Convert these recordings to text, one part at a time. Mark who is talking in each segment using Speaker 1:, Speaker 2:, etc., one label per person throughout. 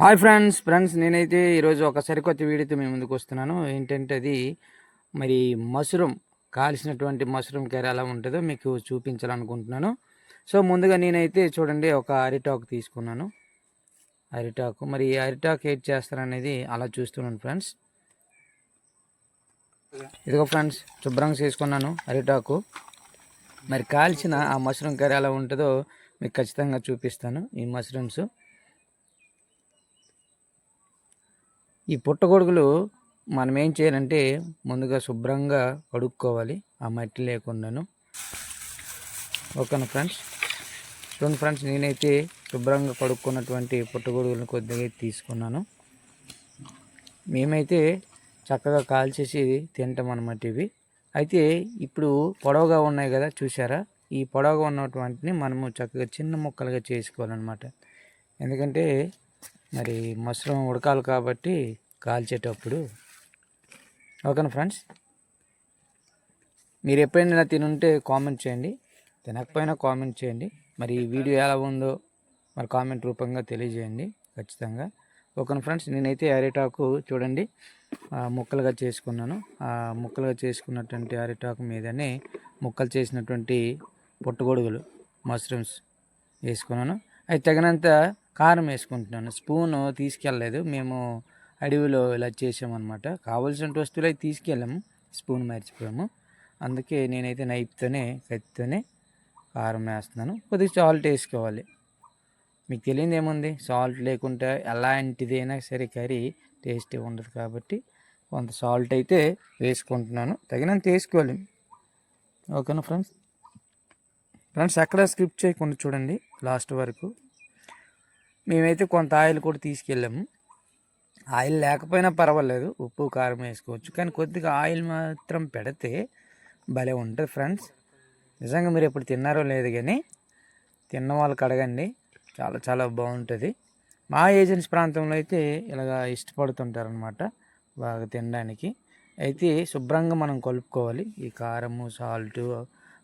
Speaker 1: Hi friends friends నేనైతే ఈరోజు ఒక సరికొత్త వీడియోతో మేము ముందుకు వస్తున్నాను. ఏంటంటే అది మరి మష్రూమ్ కాల్చినటువంటి మష్రూమ్ కర్రీ ఎలా ఉంటుందో మీకు చూపించాలనుకుంటున్నాను. సో ముందుగా నేనైతే చూడండి ఒక అరిటాకు తీసుకున్నాను. అరిటాకు మరి ఈ అరిటాకు ఏం చేస్తారనేది అలా చూస్తున్నాను ఫ్రెండ్స్. ఇదిగో ఫ్రెండ్స్ శుభ్రంగా చేసుకున్నాను అరిటాకు. మరి కాల్చిన ఆ మష్రూమ్ కర్రీ ఎలా ఉంటుందో మీకు ఖచ్చితంగా చూపిస్తాను ఈ మష్రూమ్స్. ఈ పుట్టగొడుగులు మనం ఏం చేయాలంటే ముందుగా శుభ్రంగా కడుక్కోవాలి. ఆ మట్టి లేకుండాను. ఓకేనా ఫ్రెండ్స్? చూడండి ఫ్రెండ్స్ నేనైతే శుభ్రంగా కడుక్కున్నటువంటి పుట్టగొడుగులను కొద్దిగా తీసుకున్నాను. మేమైతే చక్కగా కాల్చేసి తింటాం అన్నమాట ఇవి. అయితే ఇప్పుడు పొడవుగా ఉన్నాయి కదా చూసారా ఈ పొడవుగా ఉన్నటువంటిని మనము చక్కగా చిన్న ముక్కలుగా చేసుకోవాలన్నమాట. ఎందుకంటే మరి మష్రూమ్ ఉడకాలి కాబట్టి కాల్చేటప్పుడు. ఓకేనా ఫ్రెండ్స్? మీరు ఎప్పుడైనా తినుంటే కామెంట్ చేయండి. తినకపోయినా కామెంట్ చేయండి. మరి ఈ వీడియో ఎలా ఉందో మరి కామెంట్ రూపంగా తెలియజేయండి. ఖచ్చితంగా. ఓకేనా ఫ్రెండ్స్? నేనైతే అరిటాకు చూడండి ముక్కలుగా చేసుకున్నాను. ముక్కలుగా చేసుకున్నటువంటి అరిటాకు మీదనే ముక్కలు చేసినటువంటి పుట్టగొడుగులు మష్రూమ్స్ వేసుకున్నాను. అవి తగినంత కారం వేసుకుంటున్నాను. స్పూను తీసుకెళ్ళలేదు. మేము అడవిలో ఇలా చేసామన్నమాట. కావలసిన వస్తువులు అయితే తీసుకెళ్ళాము. స్పూన్ మర్చిపోయాము. అందుకే నేనైతే నైఫ్తోనే కత్తితోనే కారం వేస్తున్నాను. కొద్దిగా సాల్ట్ వేసుకోవాలి. మీకు తెలియదు ఏముంది? సాల్ట్ లేకుంటే ఎలాంటిదైనా సరే కర్రీ టేస్టీ ఉండదు కాబట్టి కొంత సాల్ట్ అయితే వేసుకుంటున్నాను. తగినంత వేసుకోవాలి. ఓకేనా ఫ్రెండ్స్? ఫ్రెండ్స్ ఎక్కడ స్క్రిప్ట్ చేయకుండా చూడండి. లాస్ట్ వరకు. మేమైతే కొంత ఆయిల్ కూడా తీసుకెళ్ళాము. ఆయిల్ లేకపోయినా పర్వాలేదు. ఉప్పు కారం వేసుకోవచ్చు. కానీ కొద్దిగా ఆయిల్ మాత్రం పెడితే భలే ఉంటుంది ఫ్రెండ్స్. నిజంగా మీరు ఎప్పుడు తిన్నారో లేదు కానీ తిన్న వాళ్ళకి అడగండి. చాలా చాలా బాగుంటుంది. మా ఏజెన్సీ ప్రాంతంలో అయితే ఇలాగ ఇష్టపడుతుంటారనమాట బాగా తినడానికి. అయితే శుభ్రంగా మనం కలుపుకోవాలి. ఈ కారము సాల్ట్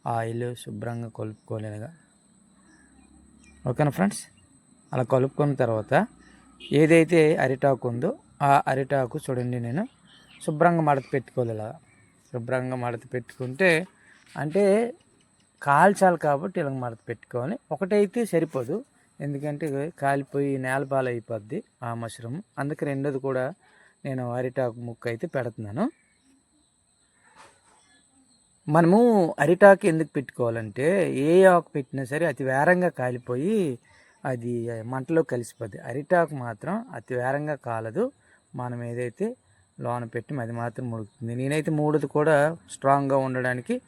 Speaker 1: ఆయిల్ శుభ్రంగా కలుపుకోవాలి ఇలాగా. ఓకేనా ఫ్రెండ్స్? అలా కలుపుకున్న తర్వాత ఏదైతే అరిటాకు ఉందో ఆ అరిటాకు చూడండి నేను శుభ్రంగా మడత పెట్టుకోవాలి ఇలా. శుభ్రంగా మడత పెట్టుకుంటే అంటే కాల్చాలి కాబట్టి ఇలా మడత పెట్టుకోవాలి. ఒకటైతే సరిపోదు. ఎందుకంటే కాలిపోయి నేల పాలైపోద్ది ఆ మష్రూమ్. అందుకే రెండోది కూడా నేను అరిటాకు ముక్క అయితే పెడుతున్నాను. మనము అరిటాకు ఎందుకు పెట్టుకోవాలంటే ఏ ఆకు పెట్టినా సరే అతి వేరంగా కాలిపోయి అది మంటలో కలిసిపోద్ది. అరిటాకు మాత్రం అతి వేరంగా కాలదు. మనం ఏదైతే లోన పెట్టి అది మాత్రం ఉడుకుతుంది నేనైతే మూడుది కూడా స్ట్రాంగ్గా ఉండడానికి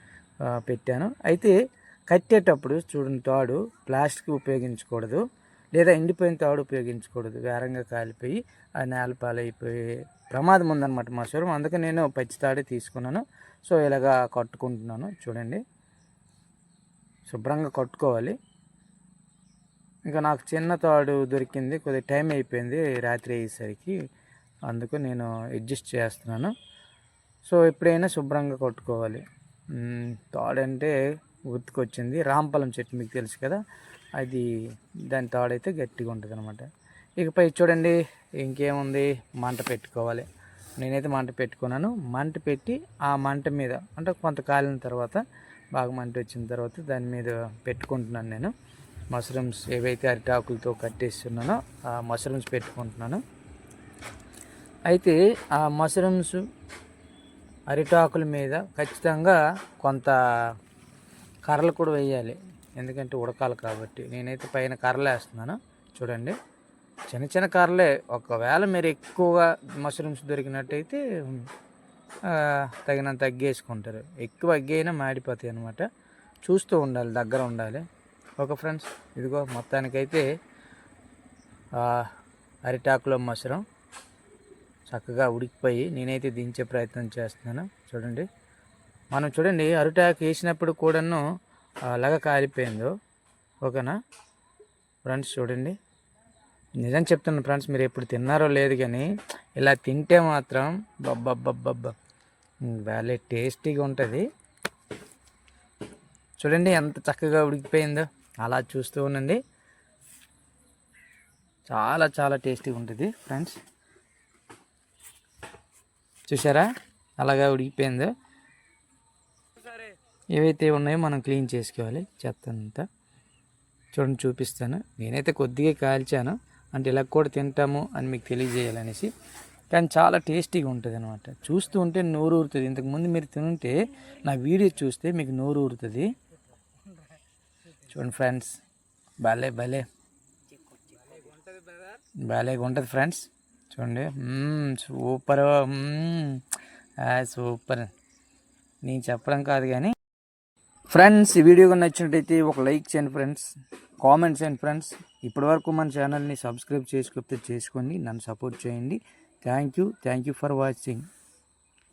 Speaker 1: పెట్టాను. అయితే కట్టేటప్పుడు చూడని తాడు ప్లాస్టిక్ ఉపయోగించకూడదు. లేదా ఎండిపోయిన తాడు ఉపయోగించకూడదు. వేరంగా కాలిపోయి ఆ నేల పాలైపోయే ప్రమాదం ఉందన్నమాట మా స్వరం అందుకే నేను పచ్చి తాడే తీసుకున్నాను. సో ఇలాగా కట్టుకుంటున్నాను. చూడండి. శుభ్రంగా కట్టుకోవాలి. ఇంకా నాకు చిన్న తాడు దొరికింది కొద్దిగా టైం అయిపోయింది రాత్రి అయ్యేసరికి. అందుకు నేను అడ్జస్ట్ చేస్తున్నాను. సో ఎప్పుడైనా శుభ్రంగా కొట్టుకోవాలి. తాడంటే గుర్తుకొచ్చింది. రాంపలం చెట్టు మీకు తెలుసు కదా అది దాని తాడైతే గట్టిగా ఉంటుంది అనమాట ఇకపై చూడండి ఇంకేముంది? మంట పెట్టుకోవాలి. నేనైతే మంట పెట్టుకున్నాను. మంట పెట్టి ఆ మంట మీద అంటే కొంత కాలిన తర్వాత బాగా మంట వచ్చిన తర్వాత దాని మీద పెట్టుకుంటున్నాను నేను. మష్రూమ్స్ ఏవైతే అరిటాకులతో కట్టేస్తున్నానో ఆ మష్రూమ్స్ పెట్టుకుంటున్నాను. అయితే ఆ మష్రూమ్స్ అరిటాకుల మీద ఖచ్చితంగా కొంత కర్రలు కూడా వేయాలి. ఎందుకంటే ఉడకాలి కాబట్టి. నేనైతే పైన కర్రలు వేస్తున్నాను. చూడండి. చిన్న చిన్న కర్రలే. ఒకవేళ మీరు ఎక్కువగా మష్రూమ్స్ దొరికినట్టయితే తగినంత అగ్గేసుకుంటారు ఎక్కువ అగ్గైనా మాడిపోతాయి అనమాట చూస్తూ ఉండాలి. దగ్గర ఉండాలి. ఓకే ఫ్రెండ్స్ ఇదిగో మొత్తానికైతే అరిటాకులో మసరం చక్కగా ఉడికిపోయి నేనైతే దించే ప్రయత్నం చేస్తున్నాను. చూడండి. మనం చూడండి అరిటాకు వేసినప్పుడు కూడాను అలాగా కాలిపోయిందో. ఓకేనా? ఫ్రెండ్స్ చూడండి. నిజం చెప్తున్నాను ఫ్రెండ్స్ మీరు ఎప్పుడు తిన్నారో లేదు కానీ ఇలా తింటే మాత్రం బబ్బబ్బబ్బబ్బ. భలే టేస్టీగా ఉంటుంది. చూడండి ఎంత చక్కగా ఉడికిపోయిందో. అలా చూస్తూ ఉండండి. చాలా చాలా టేస్టీగా ఉంటుంది ఫ్రెండ్స్. చూసారా? అలాగా ఉడికిపోయిందో. ఏవైతే ఉన్నాయో మనం క్లీన్ చేసుకోవాలి. చెత్త అంతా. చూడండి చూపిస్తాను. నేనైతే కొద్దిగా కాల్చాను. అంటే ఇలా కూడా తింటాము అని మీకు తెలియజేయాలనేసి. కానీ చాలా టేస్టీగా ఉంటుంది అనమాట చూస్తూ ఉంటే నోరు ఊరుతుంది ఇంతకుముందు మీరు తినుంటే నా వీడియో చూస్తే మీకు నోరు ఊరుతుంది చూడండి ఫ్రెండ్స్. భలే భలే. భలేగా ఉంటుంది ఫ్రెండ్స్. చూడండి. సూపర్. సూపర్. నేను చెప్పడం కాదు కానీ. ఫ్రెండ్స్ ఈ వీడియో నచ్చినట్టయితే ఒక లైక్ చేయండి ఫ్రెండ్స్. కామెంట్ చేయండి ఫ్రెండ్స్. ఇప్పటివరకు మన ఛానల్ని సబ్స్క్రైబ్ చేసుకోకపోతే చేసుకోండి నన్ను సపోర్ట్ చేయండి. Thank you. Thank you for watching.